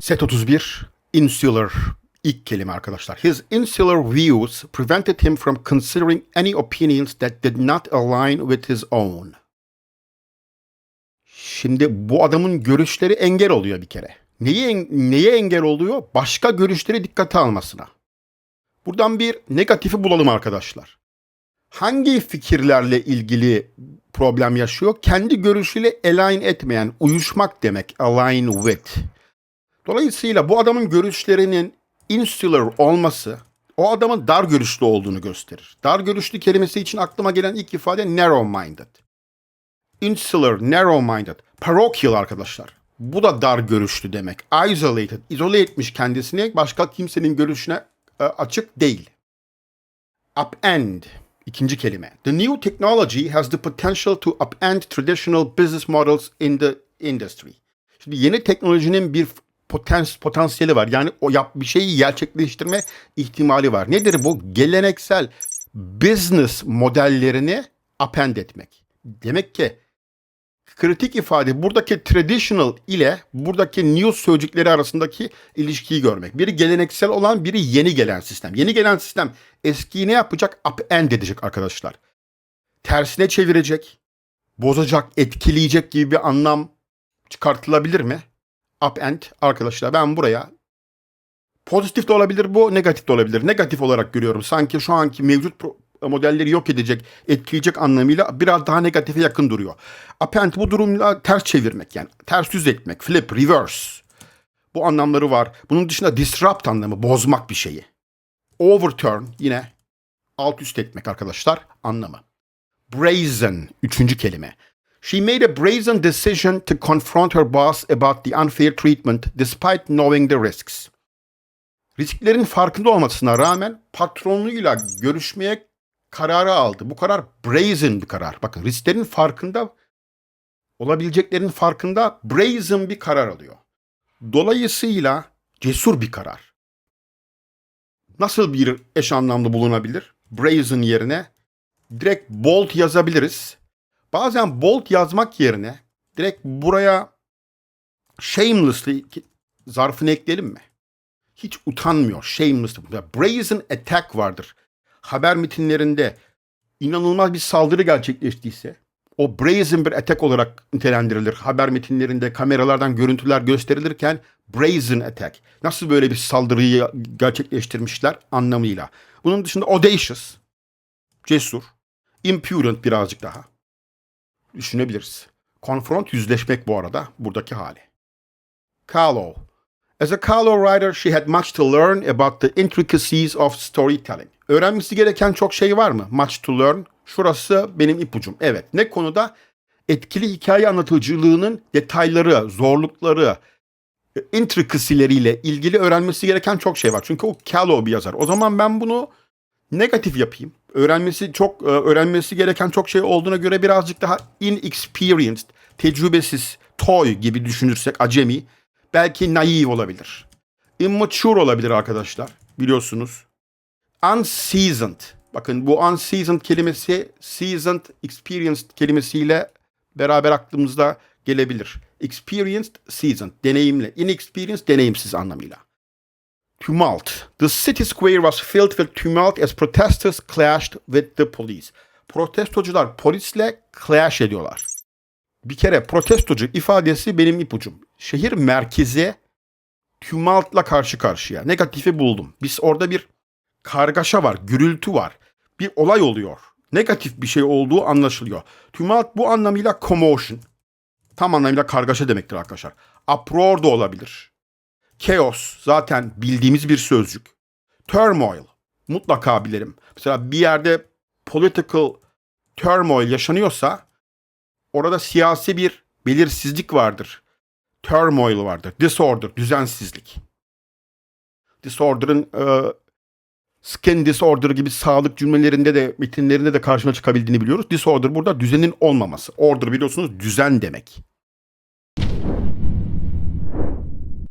Set 31 insular ilk kelime arkadaşlar. His insular views prevented him from considering any opinions that did not align with his own. Şimdi bu adamın görüşleri engel oluyor bir kere. Neye, en- neye engel oluyor? Başka görüşleri dikkate almasına. Buradan bir negatifi bulalım arkadaşlar. Hangi fikirlerle ilgili problem yaşıyor? Kendi görüşüyle align etmeyen, uyuşmak demek. Align with. Dolayısıyla bu adamın görüşlerinin insular olması o adamın dar görüşlü olduğunu gösterir. Dar görüşlü kelimesi için aklıma gelen ilk ifade narrow-minded. Insular, narrow-minded, parochial arkadaşlar. Bu da dar görüşlü demek. Isolated, izole etmiş kendisini başka kimsenin görüşüne e, açık değil. Upend, ikinci kelime. The new technology has the potential to upend traditional business models in the industry. Şimdi yeni teknolojinin bir potans potansiyeli var. Yani o yap bir şeyi gerçekleştirme ihtimali var. Nedir bu? Geleneksel business modellerini append etmek. Demek ki kritik ifade buradaki traditional ile buradaki new sözcükleri arasındaki ilişkiyi görmek. Biri geleneksel olan, biri yeni gelen sistem. Yeni gelen sistem eskiyi ne yapacak? Upend edecek arkadaşlar. Tersine çevirecek, bozacak, etkileyecek gibi bir anlam çıkartılabilir mi? Upend arkadaşlar ben buraya pozitif de olabilir bu, negatif de olabilir. Negatif olarak görüyorum. Sanki şu anki mevcut modelleri yok edecek, etkileyecek anlamıyla biraz daha negatife yakın duruyor. Append bu durumla ters çevirmek yani ters yüz etmek, flip, reverse. Bu anlamları var. Bunun dışında disrupt anlamı, bozmak bir şeyi. Overturn yine alt üst etmek arkadaşlar anlamı. Brazen üçüncü kelime. She made a brazen decision to confront her boss about the unfair treatment despite knowing the risks. Risklerin farkında olmasına rağmen patronuyla görüşmeye kararı aldı. Bu karar brazen bir karar. Bakın risklerin farkında olabileceklerin farkında brazen bir karar alıyor. Dolayısıyla cesur bir karar. Nasıl bir eş anlamlı bulunabilir? Brazen yerine direkt bold yazabiliriz. Bazen bold yazmak yerine direkt buraya shamelessly zarfını ekleyelim mi? Hiç utanmıyor. Shameless. Brazen attack vardır. Haber metinlerinde inanılmaz bir saldırı gerçekleştiyse o brazen bir attack olarak nitelendirilir. Haber metinlerinde kameralardan görüntüler gösterilirken brazen attack. Nasıl böyle bir saldırıyı gerçekleştirmişler anlamıyla. Bunun dışında audacious, cesur, impudent birazcık daha düşünebiliriz. Confront yüzleşmek bu arada buradaki hali. Carlo. As a Carlo writer, she had much to learn about the intricacies of storytelling. Öğrenmesi gereken çok şey var mı? Much to learn. Şurası benim ipucum. Evet. Ne konuda? Etkili hikaye anlatıcılığının detayları, zorlukları, intricacy'leriyle ilgili öğrenmesi gereken çok şey var. Çünkü o Carlo bir yazar. O zaman ben bunu negatif yapayım. Öğrenmesi çok e, öğrenmesi gereken çok şey olduğuna göre birazcık daha inexperienced, tecrübesiz, toy gibi düşünürsek acemi belki naive olabilir. Immature olabilir arkadaşlar. Biliyorsunuz. Unseasoned. Bakın bu unseasoned kelimesi seasoned, experienced kelimesiyle beraber aklımızda gelebilir. Experienced, seasoned. Deneyimli. Inexperienced, deneyimsiz anlamıyla. Tumult. The city square was filled with tumult as protesters clashed with the police. Protestocular polisle clash ediyorlar. Bir kere protestocu ifadesi benim ipucum. Şehir merkezi tumultla karşı karşıya. Negatifi buldum. Biz orada bir kargaşa var, gürültü var. Bir olay oluyor. Negatif bir şey olduğu anlaşılıyor. Tumult bu anlamıyla commotion. Tam anlamıyla kargaşa demektir arkadaşlar. Uproar da olabilir. Chaos zaten bildiğimiz bir sözcük. Turmoil mutlaka bilirim. Mesela bir yerde political turmoil yaşanıyorsa orada siyasi bir belirsizlik vardır. Turmoil vardır. Disorder, düzensizlik. Disorder'ın e, skin disorder gibi sağlık cümlelerinde de metinlerinde de karşıma çıkabildiğini biliyoruz. Disorder burada düzenin olmaması. Order biliyorsunuz düzen demek.